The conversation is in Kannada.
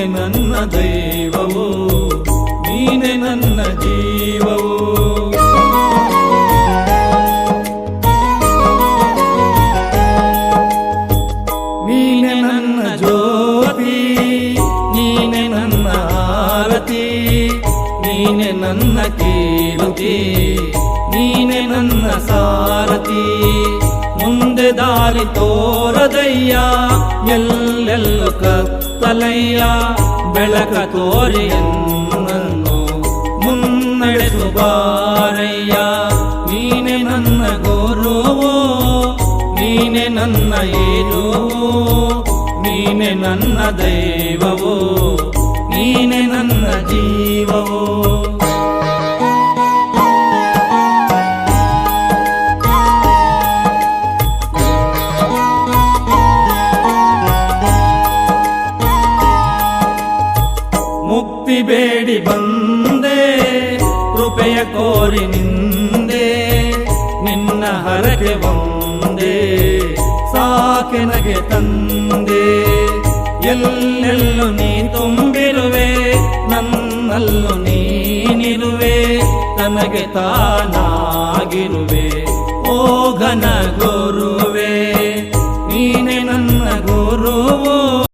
ನೀನೆ ನನ್ನ ದೈವವು, ನೀನೆ ನನ್ನ ಜೀವವು. ನೀನೆ ನನ್ನ ಜ್ಯೋತಿ, ನೀನೆ ನನ್ನ ಆರತಿ, ನೀನೆ ನನ್ನ ಕೀರ್ತಿ ನೀನೆ ನನ್ನ ಮುಂದೆ ದಾರಿ ತೋರದಯ್ಯ, ಎಲ್ಲೆಲ್ಲೂ ಕತ್ತಲಯ್ಯ, ಬೆಳಕ ತೋರಿ ನನ್ನು ಮುನ್ನಡೆಸು ಬಾರಯ್ಯ. ನೀನೆ ನನ್ನ ಗುರುವೋ, ನೀನೆ ನನ್ನ ಏನು ನೀನೆ ನನ್ನ ದೈವವೋ, ನೀನೆ ನನ್ನ ಜೀವವೋ. ಮುಕ್ತಿ ಬೇಡಿ ಬಂದೆ ಕೃಪೆಯ ಕೋರಿ ನಿಂದೆ, ನಿನ್ನ ಹರಕೆ ಬಂದೆ ಸಾಕೆನಗೆ ತಂದೆ. ಎಲ್ಲೆಲ್ಲೂ ನೀ ತುಂಬಿರುವೆ, ನನ್ನಲ್ಲೂ ನೀನಿರುವೆ, ತನಗೆ ತಾನಾಗಿರುವೆ. ಓ ಘನ